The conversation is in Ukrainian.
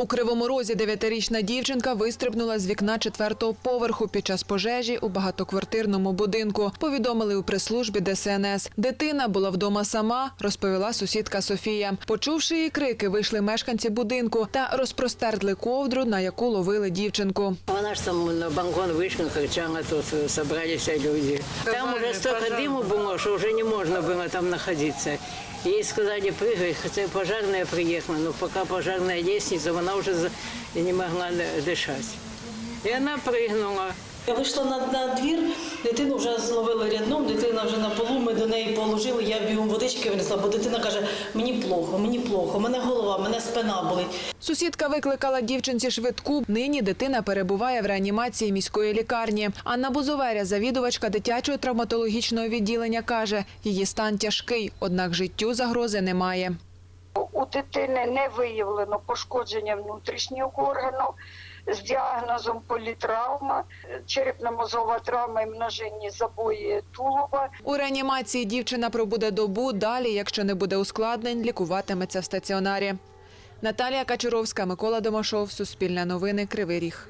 У Кривому Розі дев'ятирічна дівчинка вистрибнула з вікна четвертого поверху під час пожежі у багатоквартирному будинку. Повідомили у прес-службі ДСНС. Дитина була вдома сама, розповіла сусідка Софія. Почувши її крики, вийшли мешканці будинку та розпростердли ковдру, на яку ловили дівчинку. Она же там на балкон вышла, кричала, тут э, собрались люди. Там уже столько дыма было, что уже не можно было там находиться. Ей сказали, прыгай, хотя пожарная приехала, но пока пожарная лестница, она уже не могла дышать. И она прыгнула. Я вийшла на, на двір, дитину вже зловили рядном, дитина вже на полу, ми до неї положили, я бігом водички винесла, бо дитина каже, мені плохо, мені плохо, мене голова, мене спина болить. Сусідка викликала дівчинці швидку. Нині дитина перебуває в реанімації міської лікарні. Анна Бузоверя, завідувачка дитячого травматологічного відділення, каже, її стан тяжкий, однак життю загрози немає. У дитини не виявлено пошкодження внутрішнього органу з діагнозом політравма, черепно-мозова травма і множинні забої тулуба. У реанімації дівчина пробуде добу. Далі, якщо не буде ускладнень, лікуватиметься в стаціонарі. Наталія Качуровська, Микола Домашов, Суспільне новини, Кривий Ріг.